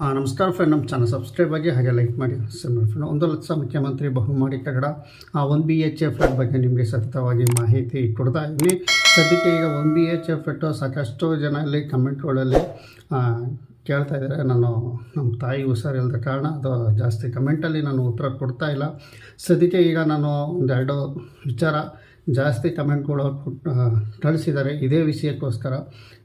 ಆ, ನಮಸ್ಕಾರ ಫ್ರೆಂಡ್ ನಮ್ಮ ಚಾನಲ್ ಸಬ್ಸ್ಕ್ರೈಬ್ ಆಗಿ ಹಾಗೆ ಲೈಕ್ ಮಾಡಿ. ಸರ್ ಫ್ರೆಂಡ್ ಒಂದು ಲಕ್ಷ ಮುಖ್ಯಮಂತ್ರಿ ಬಹುಮಾಡಿ ಕನ್ನಡ ಆ one B H F flat ಬಗ್ಗೆ ನಿಮಗೆ ಸತತವಾಗಿ ಮಾಹಿತಿ ಕೊಡ್ತಾ ಇದ್ದೀನಿ. ಸದ್ಯಕ್ಕೆ ಈಗ one B H F flat ಸಾಕಷ್ಟು ಜನ ಇಲ್ಲಿ ಕಮೆಂಟ್ಗಳಲ್ಲಿ ಕೇಳ್ತಾ ಇದ್ದಾರೆ. ನಾನು ನಮ್ಮ ತಾಯಿ ಹುಷಾರಿಲ್ಲದ ಕಾರಣ ಅದು ಜಾಸ್ತಿ ಕಮೆಂಟಲ್ಲಿ ನಾನು ಉತ್ತರ ಕೊಡ್ತಾ ಇಲ್ಲ. ಸದ್ಯಕ್ಕೆ ಈಗ ನಾನು ಒಂದೆರಡು ವಿಚಾರ ಜಾಸ್ತಿ ಕಮೆಂಟ್ಗಳು ಕೊಟ್ಟು ಕಳಿಸಿದ್ದಾರೆ. ಇದೇ ವಿಷಯಕ್ಕೋಸ್ಕರ.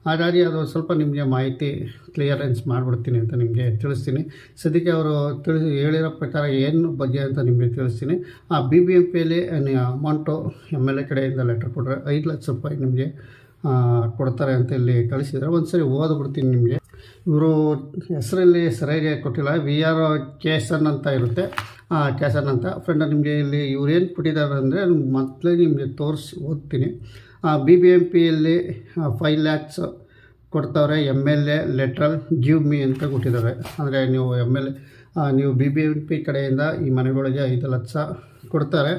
ಹಾಗಾಗಿ ಅದು ಸ್ವಲ್ಪ ನಿಮಗೆ ಮಾಹಿತಿ ಕ್ಲಿಯರೆನ್ಸ್ ಮಾಡಿಬಿಡ್ತೀನಿ ಅಂತ ನಿಮಗೆ ತಿಳಿಸ್ತೀನಿ. ಸದ್ಯಕ್ಕೆ ಅವರು ತಿಳಿಸಿ, ಹೇಳಿರೋ ಪ್ರಕಾರ ಏನು ಬಗ್ಗೆ ಅಂತ ನಿಮಗೆ ತಿಳಿಸ್ತೀನಿ. ಆ ಬಿ ಬಿ ಎಂ ಪಿಯಲ್ಲಿ ಅಮೌಂಟು ಎಂ ಎಲ್ ಎ ಕಡೆಯಿಂದ ಲೆಟರ್ ಕೊಟ್ಟರೆ ಐದು ಲಕ್ಷ ರೂಪಾಯಿ ನಿಮಗೆ ಕೊಡ್ತಾರೆ ಅಂತ ಇಲ್ಲಿ ಕಳಿಸಿದರೆ ಒಂದು ಸರಿ ಓದ್ಬಿಡ್ತೀನಿ ನಿಮಗೆ. ಇವರು ಹೆಸರಲ್ಲಿ ಸರಿಯಾಗಿ ಕೊಟ್ಟಿಲ್ಲ. ವಿ ಆರ್ ಕೇಸನ್ ಅಂತ ಇರುತ್ತೆ. ಕೇಸನ್ ಅಂತ. ಫ್ರೆಂಡ್ ನಿಮಗೆ ಇಲ್ಲಿ ಇವ್ರು ಏನು ಕೊಟ್ಟಿದ್ದಾರೆ ಅಂದರೆ ಮೊದಲೇ ನಿಮಗೆ ತೋರಿಸಿ ಓದ್ತೀನಿ. ಬಿ ಬಿ ಎಂ ಪಿಯಲ್ಲಿ ಫೈವ್ ಲ್ಯಾಕ್ಸ್ ಕೊಡ್ತಾವ್ರೆ ಎಂ ಎಲ್ ಎ ಲೆಟ್ರಲ್ ಗಿವ್ ಮಿ ಅಂತ ಕೊಟ್ಟಿದ್ದಾರೆ. ಅಂದರೆ ನೀವು ಎಂ ಎಲ್ ಎ ನೀವು ಬಿ ಬಿ ಎಂ ಪಿ ಕಡೆಯಿಂದ ಈ ಮನೆಗಳಿಗೆ ಐದು ಲಕ್ಷ ಕೊಡ್ತಾರೆ.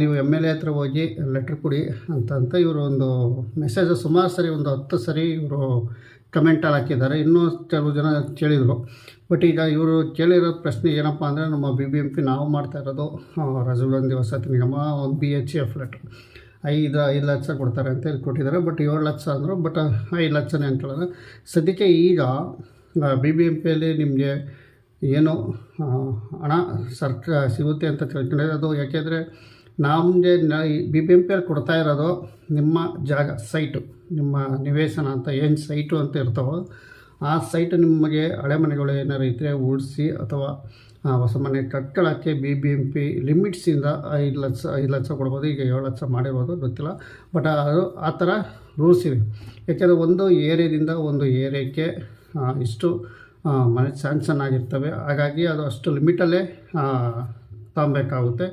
ನೀವು ಎಂ ಎಲ್ ಎ ಹತ್ರ ಹೋಗಿ ಲೆಟ್ರ್ ಕೊಡಿ ಅಂತ ಅಂತ ಇವರು ಒಂದು ಮೆಸೇಜ್ ಸುಮಾರು ಸರಿ ಒಂದು ಹತ್ತು ಸರಿ ಇವರು ಕಮೆಂಟಲ್ಲಿ ಹಾಕಿದ್ದಾರೆ. ಇನ್ನೂ ಕೆಲವು ಜನ ಕೇಳಿದರು. ಬಟ್ ಈಗ ಇವರು ಕೇಳಿರೋ ಪ್ರಶ್ನೆ ಏನಪ್ಪ ಅಂದರೆ ನಮ್ಮ ಬಿ ಬಿ ಎಂ ಪಿ ನಾವು ಮಾಡ್ತಾ ಇರೋದು ರಾಜೀವ್ ಗಾಂಧಿ ವಸತಿ ನಿಗಮ ಒಂದು ಬಿ ಎಚ್ ಎಫ್ ಲೆಟ್ರ್ ಐದು ಐದು ಲಕ್ಷ ಕೊಡ್ತಾರೆ ಅಂತ ಹೇಳಿ ಕೊಟ್ಟಿದ್ದಾರೆ. ಬಟ್ ಏಳು ಲಕ್ಷ ಅಂದರು ಬಟ್ ಐದು ಲಕ್ಷನೇ ಅಂತ ಹೇಳಿದ್ರೆ ಸದ್ಯಕ್ಕೆ ಈಗ ಬಿ ಬಿ ಎಂ ಪಿಯಲ್ಲಿ ನಿಮಗೆ ಏನು ಹಣ ಸರ್ಕ, ಸಿಗುತ್ತೆ ಅಂತ ತಿಳ್ಕೊಂಡಿದೆ ಅದು ಯಾಕೆಂದರೆ ನಮಗೆ ಬಿ ಬಿ ಎಂ ಪಿ ಕೊಡ್ತಾ ಇರೋದು ನಿಮ್ಮ ಜಾಗ, ಸೈಟು, ನಿಮ್ಮ ನಿವೇಶನ ಅಂತ, ಏನು ಸೈಟು ಅಂತ ಇರ್ತಾವೋ ಆ ಸೈಟು ನಿಮಗೆ ಹಳೆ ಮನೆಗಳು ಏನಾರು ಇದ್ದರೆ ಉಳಿಸಿ ಅಥವಾ ಹೊಸ ಮನೆ ಕಟ್ಕೊಳ್ಳೋಕ್ಕೆ ಬಿ ಬಿ ಎಂ ಪಿ ಲಿಮಿಟ್ಸಿಂದ ಐದು ಲಕ್ಷ ಐದು ಲಕ್ಷ ಕೊಡ್ಬೋದು, ಈಗ ಏಳು ಲಕ್ಷ ಮಾಡಿರ್ಬೋದು, ಗೊತ್ತಿಲ್ಲ. ಬಟ್ ಅದು, ಆ ಥರ ರೂಲ್ಸ್ ಇವೆ. ಯಾಕೆಂದರೆ ಒಂದು ಏರಿಯಾದಿಂದ ಒಂದು ಏರಿಯಾಕ್ಕೆ ಇಷ್ಟು ಮನೆ ಸ್ಯಾನ್ಸನ್ ಆಗಿರ್ತವೆ ಹಾಗಾಗಿ ಅದು ಅಷ್ಟು ಲಿಮಿಟಲ್ಲೇ ತಗೊಬೇಕಾಗುತ್ತೆ.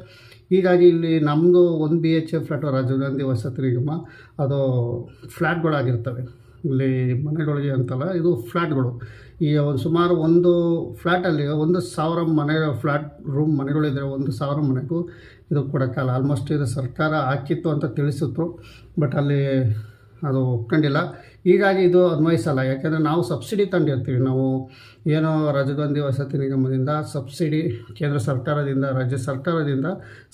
ಹೀಗಾಗಿ ಇಲ್ಲಿ ನಮ್ಮದು ಒಂದು B H A flat Rajiv Gandhi ವಸತಿ ನಿಗಮ, ಅದು ಫ್ಲ್ಯಾಟ್ಗಳಾಗಿರ್ತವೆ ಇಲ್ಲಿ ಮನೆಗಳಿಗೆ ಅಂತಲ್ಲ, ಇದು ಫ್ಲ್ಯಾಟ್ಗಳು ಈ ಒಂದು ಸುಮಾರು ಒಂದು ಫ್ಲ್ಯಾಟಲ್ಲಿ ಒಂದು ಸಾವಿರ ಮನೆ ಫ್ಲ್ಯಾಟ್ ರೂಮ್ ಮನೆಗಳಿದ್ರೆ ಒಂದು ಸಾವಿರ ಮನೆಗೂ ಇದು ಕೊಡೋಕ್ಕಲ್ಲ ಆಲ್ಮೋಸ್ಟ್ ಇದು ಸರ್ಕಾರ ಹಾಕಿತ್ತು ಅಂತ ತಿಳಿಸಿತ್ತು ಬಟ್ ಅಲ್ಲಿ ಅದು ಒಪ್ಕೊಂಡಿಲ್ಲ. ಹೀಗಾಗಿ ಇದು ಅನ್ವಯಿಸಲ್ಲ ಯಾಕೆಂದರೆ ನಾವು ಸಬ್ಸಿಡಿ ತಂದಿರ್ತೀವಿ. ನಾವು ಏನೋ ರಾಜೀವ್ ಗಾಂಧಿ ವಸತಿ ನಿಗಮದಿಂದ ಸಬ್ಸಿಡಿ ಕೇಂದ್ರ ಸರ್ಕಾರದಿಂದ, ರಾಜ್ಯ ಸರ್ಕಾರದಿಂದ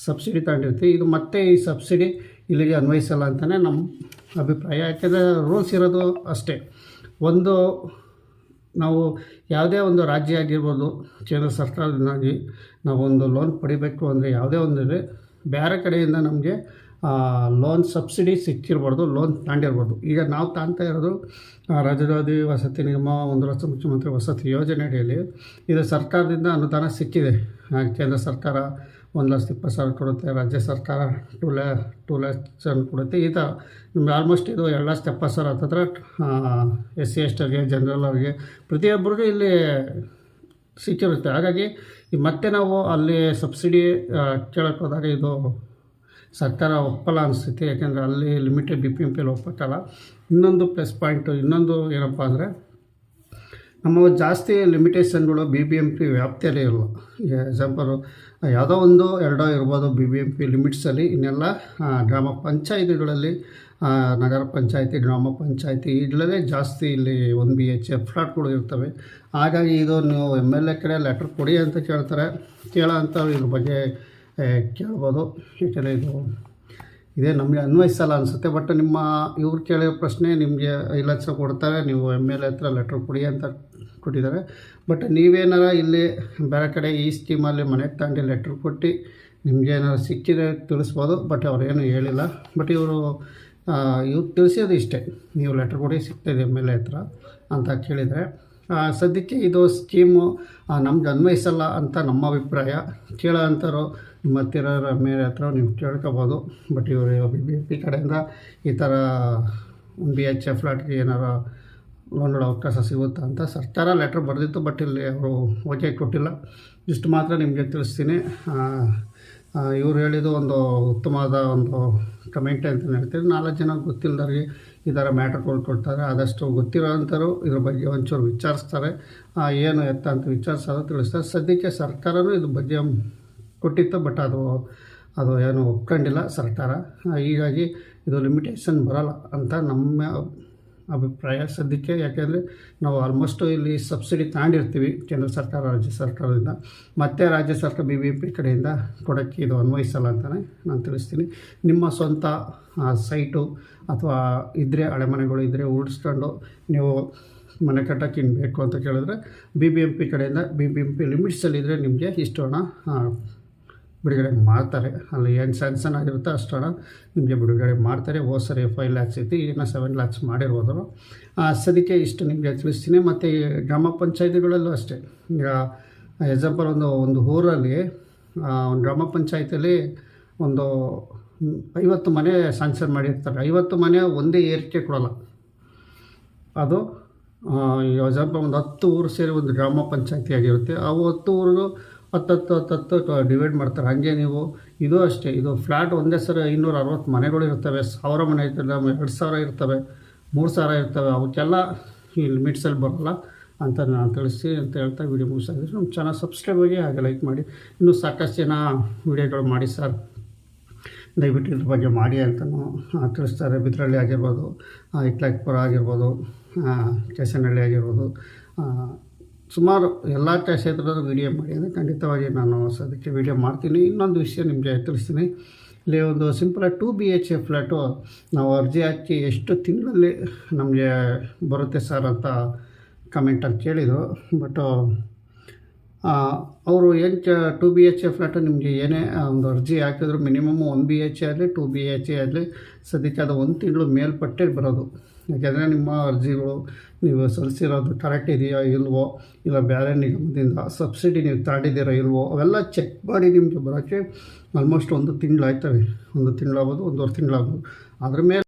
ಸಬ್ಸಿಡಿ ತಗೊಂಡಿರ್ತೀವಿ ಇದು ಮತ್ತೆ ಈ ಸಬ್ಸಿಡಿ ಇಲ್ಲಿಗೆ ಅನ್ವಯಿಸಲ್ಲ ಅಂತಲೇ ನಮ್ಮ ಅಭಿಪ್ರಾಯ. ಯಾಕೆಂದರೆ ರೂಲ್ಸ್ ಇರೋದು ಅಷ್ಟೇ. ಒಂದು ನಾವು ಯಾವುದೇ ಒಂದು ರಾಜ್ಯ ಆಗಿರ್ಬೋದು, ಕೇಂದ್ರ ಸರ್ಕಾರದಿಂದಾಗಿ ನಾವೊಂದು ಲೋನ್ ಪಡಿಬೇಕು ಅಂದರೆ ಯಾವುದೇ ಒಂದು ಬೇರೆ ಕಡೆಯಿಂದ ನಮಗೆ ಲೋನ್ ಸಬ್ಸಿಡಿ ಸಿಕ್ಕಿರ್ಬಾರ್ದು ಲೋನ್ ತಾಂಡಿರ್ಬಾರ್ದು. ಈಗ ನಾವು ತಾಂತಾ ಇರೋದು ರಾಜಧಾನಿ ವಸತಿ ನಿಗಮ, ಒಂದು ಲಕ್ಷ ಮುಖ್ಯಮಂತ್ರಿ ವಸತಿ ಯೋಜನೆ ಅಡಿಯಲ್ಲಿ ಇದು ಸರ್ಕಾರದಿಂದ ಅನುದಾನ ಸಿಕ್ಕಿದೆ. ಕೇಂದ್ರ ಸರ್ಕಾರ ಒಂದು ಲಕ್ಷದ ಇಪ್ಪತ್ತು ಸಾವಿರ ಕೊಡುತ್ತೆ, ರಾಜ್ಯ ಸರ್ಕಾರ ಟೂ ಲ್ಯಾ ಟೂ ಲ್ಯಾಕ್ಸ್ ಕೊಡುತ್ತೆ. ಈ ಥರ ನಿಮ್ಗೆ ಆಲ್ಮೋಸ್ಟ್ ಇದು ಎರಡು ಲಕ್ಷದ ಎಪ್ಪತ್ತು ಸಾವಿರ ಹತ್ತತ್ರ ಎಸ್ ಸಿ ಎಸ್ ಟಿಗೆ ಜನರಲ್ ಅವರಿಗೆ ಪ್ರತಿಯೊಬ್ಬರಿಗೂ ಇಲ್ಲಿ ಸಿಕ್ಕಿರುತ್ತೆ. ಹಾಗಾಗಿ ಮತ್ತೆ ನಾವು ಅಲ್ಲಿ ಸಬ್ಸಿಡಿ ಕೇಳಕ್ಕೆ ಹೋದಾಗ ಇದು ಸರ್ಕಾರ ಒಪ್ಪಲ್ಲ ಅನಿಸ್ತೈತಿ ಯಾಕೆಂದರೆ ಅಲ್ಲಿ ಲಿಮಿಟೆಡ್ ಬಿ ಪಿ ಎಂ ಪಿಯಲ್ಲಿ ಒಪ್ಪಕ್ಕಲ್ಲ ಇನ್ನೊಂದು ಪ್ಲಸ್ ಪಾಯಿಂಟು ಇನ್ನೊಂದು ಏನಪ್ಪ ಅಂದರೆ, ನಮ್ಮ ಜಾಸ್ತಿ ಲಿಮಿಟೇಷನ್ಗಳು ಬಿ ಬಿ ಎಂ ಪಿ ವ್ಯಾಪ್ತಿಯಲ್ಲೇ ಇರಲ್ಲ ಎಕ್ಸಾಂಪಲು ಯಾವುದೋ ಒಂದು, ಎರಡೋ ಇರ್ಬೋದು ಬಿ ಬಿ ಎಂ ಪಿ ಲಿಮಿಟ್ಸಲ್ಲಿ ಇನ್ನೆಲ್ಲ ಗ್ರಾಮ ಪಂಚಾಯಿತಿಗಳಲ್ಲಿ ನಗರ ಪಂಚಾಯತಿ, ಗ್ರಾಮ ಪಂಚಾಯತಿ, ಇದರಲ್ಲೇ ಜಾಸ್ತಿ ಇಲ್ಲಿ ಒನ್ ಬಿ ಎಚ್ ಎಫ್ ಫ್ಲಾಟ್ಗಳು ಇರ್ತವೆ. ಹಾಗಾಗಿ ಇದು ನೀವು ಎಂ ಎಲ್ ಎ ಕಡೆ ಲೆಟ್ರ್ ಕೊಡಿ ಅಂತ ಕೇಳ್ತಾರೆ. ಕೇಳೋ ಅಂತ ಇದ್ರ ಬಗ್ಗೆ ಕೇಳ್ಬೋದು ಯಾಕೆಂದರೆ ಇದು. ಇದೇ ನಮಗೆ ಅನ್ವಯಿಸಲ್ಲ ಅನಿಸುತ್ತೆ ಬಟ್ ನಿಮ್ಮ ಇವ್ರು ಕೇಳಿರೋ ಪ್ರಶ್ನೆ ನಿಮಗೆ ಲಕ್ಷ ಕೊಡ್ತಾರೆ, ನೀವು ಎಂ ಎಲ್ ಎ ಹತ್ರ ಲೆಟ್ರ್ ಕೊಡಿ ಅಂತ ಕೊಟ್ಟಿದ್ದಾರೆ. ಬಟ್ ನೀವೇನಾರ ಇಲ್ಲಿ ಬೇರೆ ಕಡೆ ಈ ಸ್ಕೀಮಲ್ಲಿ ಮನೆಗೆ ತಗೊಂಡು ಲೆಟ್ರ್ ಕೊಟ್ಟು ನಿಮಗೆ ಏನಾರು ಸಿಕ್ಕಿದೆ ತಿಳಿಸ್ಬೋದು ಬಟ್ ಅವ್ರೇನು ಹೇಳಿಲ್ಲ. ಬಟ್ ಇವರು ಇವ್ರು ತಿಳಿಸೋದು ಇಷ್ಟೇ, ನೀವು ಲೆಟ್ರ್ ಕೊಡಿ ಸಿಗ್ತಾಯಿದೆ ಎಂ ಎಲ್ ಎ ಹತ್ರ ಅಂತ ಕೇಳಿದರೆ. ಸದ್ಯಕ್ಕೆ ಇದು ಸ್ಕೀಮು ನಮ್ಗೆ ಅನ್ವಯಿಸಲ್ಲ ಅಂತ ನಮ್ಮ ಅಭಿಪ್ರಾಯ. ಕೇಳೋ ಅಂಥವ್ರು ನಿಮ್ಮ ಹತ್ತಿರ ಮೇಲೆ ಹತ್ರ ನೀವು ಕೇಳ್ಕೊಬೋದು. ಬಟ್ ಇವರು ಬಿ ಬಿ ಪಿ ಕಡೆಯಿಂದ ಈ ಥರ ಒಂದು ಬಿ ಎಚ್ ಎಫ್ ಫ್ಲಾಟ್ಗೆ ಲೋನ್ ಲೋನ್ಗಳ ಅವಕಾಶ ಸಿಗುತ್ತಾ ಅಂತ ಸರ್ಕಾರ ಲೆಟ್ರ್ ಬರೆದಿತ್ತು ಬಟ್ ಇಲ್ಲಿ ಅವರು ಓಕೆ ಕೊಟ್ಟಿಲ್ಲ. ಇಷ್ಟು ಮಾತ್ರ ನಿಮಗೆ ತಿಳಿಸ್ತೀನಿ. ಇವ್ರು ಹೇಳಿದ್ದು ಒಂದು ಉತ್ತಮವಾದ ಒಂದು ಕಮೆಂಟ್ ಅಂತ ಹೇಳ್ತೀನಿ. ನಾಲ್ಕು ಜನ ಗೊತ್ತಿಲ್ಲದವ್ರಿಗೆ ಈ ಥರ ಮ್ಯಾಟರ್ ಕೊಡ್ತಾರೆ ಆದಷ್ಟು ಗೊತ್ತಿರೋಂಥವ್ರು ಇದ್ರ ಬಗ್ಗೆ ಒಂಚೂರು ವಿಚಾರಿಸ್ತಾರೆ. ಏನು ಎತ್ತ ಅಂತ ವಿಚಾರಿಸೋದು ತಿಳಿಸ್ತಾರೆ. ಸದ್ಯಕ್ಕೆ ಸರ್ಕಾರನೂ ಇದ್ರ ಬಗ್ಗೆ ಕೊಟ್ಟಿತ್ತು, ಬಟ್ ಅದು ಅದು ಏನು ಒಪ್ಕೊಂಡಿಲ್ಲ ಸರ್ಕಾರ. ಹೀಗಾಗಿ ಇದು ಲಿಮಿಟೇಷನ್ ಬರಲ್ಲ ಅಂತ ನಮ್ಮ ಅಭಿಪ್ರಾಯ ಸದ್ಯಕ್ಕೆ, ಯಾಕೆಂದರೆ ನಾವು ಆಲ್ಮೋಸ್ಟ್ ಇಲ್ಲಿ ಸಬ್ಸಿಡಿ ತಗೊಂಡಿರ್ತೀವಿ ಕೇಂದ್ರ ಸರ್ಕಾರ, ರಾಜ್ಯ ಸರ್ಕಾರದಿಂದ. ಮತ್ತೆ ರಾಜ್ಯ ಸರ್ಕಾರ ಬಿ ಬಿ ಪಿ ಕಡೆಯಿಂದ ಕೊಡೋಕ್ಕೆ ಇದು ಅನ್ವಯಿಸಲ್ಲ ಅಂತಲೇ ನಾನು ತಿಳಿಸ್ತೀನಿ. ನಿಮ್ಮ ಸ್ವಂತ ಸೈಟು ಅಥವಾ ಇದ್ದರೆ ಅಳೆಮನೆಗಳು ಇದ್ದರೆ ಉಳಿಸ್ಕೊಂಡು ನೀವು ಮನೆ ಕಟ್ಟಕ್ಕೆ ಇನ್ನು ಅಂತ ಕೇಳಿದ್ರೆ ಬಿ ಬಿ ಎಂ ಪಿ ಕಡೆಯಿಂದ ಬಿ ಬಿ ಎಂ ಪಿ ಲಿಮಿಟ್ಸಲ್ಲಿದ್ದರೆ ನಿಮಗೆ ಇಷ್ಟು ಹಣ ಬಿಡುಗಡೆ ಮಾಡ್ತಾರೆ. ಅಲ್ಲಿ ಏನು ಸ್ಯಾಂಕ್ಷನ್ ಆಗಿರುತ್ತೆ ಅಷ್ಟು ಹಣ ನಿಮಗೆ ಬಿಡುಗಡೆ ಮಾಡ್ತಾರೆ. ಓ ಸರಿ ಫೈವ್ ಲ್ಯಾಕ್ಸ್ ಐತಿ, ಇನ್ನು ಸೆವೆನ್ ಲ್ಯಾಕ್ಸ್ ಮಾಡಿರ್ಬೋದು. ಸದ್ಯಕ್ಕೆ ಇಷ್ಟು ನಿಮಗೆ ತಿಳಿಸ್ತೀನಿ. ಮತ್ತು ಗ್ರಾಮ ಪಂಚಾಯತಿಗಳಲ್ಲೂ ಅಷ್ಟೇ. ಈಗ ಎಕ್ಸಾಂಪಲ್ ಒಂದು ಒಂದು ಊರಲ್ಲಿ ಒಂದು ಗ್ರಾಮ ಪಂಚಾಯತಿಯಲ್ಲಿ ಒಂದು ಐವತ್ತು ಮನೆ ಸ್ಯಾಂಕ್ಷನ್ ಮಾಡಿರ್ತಾರೆ. ಐವತ್ತು ಮನೆ ಒಂದೇ ಏರಿಕೆ ಕೊಡೋಲ್ಲ. ಅದು ಎಕ್ಸಾಂಪಲ್ ಒಂದು ಹತ್ತು ಊರು ಸೇರಿ ಒಂದು ಗ್ರಾಮ ಪಂಚಾಯತಿ ಆಗಿರುತ್ತೆ. ಅವು ಹತ್ತು ಊರಿಗೂ ಹತ್ತತ್ತು ಹತ್ತತ್ತು ಡಿವೈಡ್ ಮಾಡ್ತಾರೆ. ಹಾಗೆ ನೀವು ಇದು ಅಷ್ಟೇ, ಇದು ಫ್ಲ್ಯಾಟ್ ಒಂದೇ ಸರಿ ಇನ್ನೂರ ಅರವತ್ತು ಮನೆಗಳು ಇರ್ತವೆ, ಸಾವಿರ ಮನೆ ಇರ್ತವೆ ಎರಡು ಸಾವಿರ ಇರ್ತವೆ, ಮೂರು ಸಾವಿರ ಇರ್ತವೆ, ಅವಕ್ಕೆಲ್ಲ ಈ ಲಿಮಿಟ್ಸಲ್ಲಿ ಬರೋಲ್ಲ ಅಂತ ನಾನು ತಿಳಿಸಿ ಅಂತ ಹೇಳ್ತಾ ವಿಡಿಯೋ ಮುಗಿಸಿದ್ರೆ ನಮ್ಮ ಚೆನ್ನಾಗಿ ಸಬ್ಸ್ಕ್ರೈಬ್ ಆಗಿ ಹಾಗೆ ಲೈಕ್ ಮಾಡಿ. ಇನ್ನೂ ಸಾಕಷ್ಟು ಜನ ವಿಡಿಯೋಗಳು ಮಾಡಿ ಸರ್. ದಯವಿಟ್ಟು ಇದ್ರ ಬಗ್ಗೆ ಮಾಡಿ ಅಂತಲೂ ತಿಳಿಸ್ತಾರೆ. ಬಿದ್ರಳ್ಳಿ ಆಗಿರ್ಬೋದು ಇಟ್ಲಾಕ್ಪುರ ಆಗಿರ್ಬೋದು ಕೆಸನಹಳ್ಳಿ ಆಗಿರ್ಬೋದು ಸುಮಾರು ಎಲ್ಲ ಕ್ಷೇತ್ರದ ವಿಡಿಯೋ ಮಾಡಿ ಖಂಡಿತವಾಗಿ ನಾನು ಸದ್ಯಕ್ಕೆ ವಿಡಿಯೋ ಮಾಡ್ತೀನಿ. ಇನ್ನೊಂದು ವಿಷಯ ನಿಮಗೆ ತಿಳಿಸ್ತೀನಿ ಇಲ್ಲಿ ಒಂದು ಸಿಂಪಲಾಗಿ two B H A flat ನಾವು ಅರ್ಜಿ ಹಾಕಿ ಎಷ್ಟು ತಿಂಗಳಲ್ಲಿ ನಮಗೆ ಬರುತ್ತೆ ಸರ್ ಅಂತ ಕಮೆಂಟಲ್ಲಿ ಕೇಳಿದರು ಬಟ್ ಅವರು ಏನು two B H A flat ನಿಮಗೆ ಏನೇ ಒಂದು ಅರ್ಜಿ ಹಾಕಿದ್ರು minimum one B H A ಆಗಲಿ ಟು ಬಿ ಎಚ್ ಎ ಆಗಲಿ, ಸದ್ಯಕ್ಕೆ ಅದು ಒಂದು ತಿಂಗಳು ಮೇಲ್ಪಟ್ಟೆ ಬರೋದು. ಯಾಕೆಂದರೆ ನಿಮ್ಮ ಅರ್ಜಿಗಳು ನೀವು ಸಲ್ಲಿಸಿರೋದು ಕರೆಕ್ಟ್ ಇದೆಯಾ ಇಲ್ವೋ, ಇಲ್ಲ ಬೇರೆ ನಿಗಮದಿಂದ ಸಬ್ಸಿಡಿ ನೀವು ತಗೊಂಡಿದ್ದೀರಾ ಇಲ್ವೋ, ಅವೆಲ್ಲ ಚೆಕ್ ಮಾಡಿ ನಿಮಗೆ ಬರೋಕ್ಕೆ ಆಲ್ಮೋಸ್ಟ್ ಒಂದು ತಿಂಗಳಾಯ್ತವೆ. ಒಂದು ತಿಂಗಳಾಗ್ಬೋದು, ಒಂದೂವರೆ ತಿಂಗಳಾಗ್ಬೋದು. ಅದ್ರ ಮೇಲೆ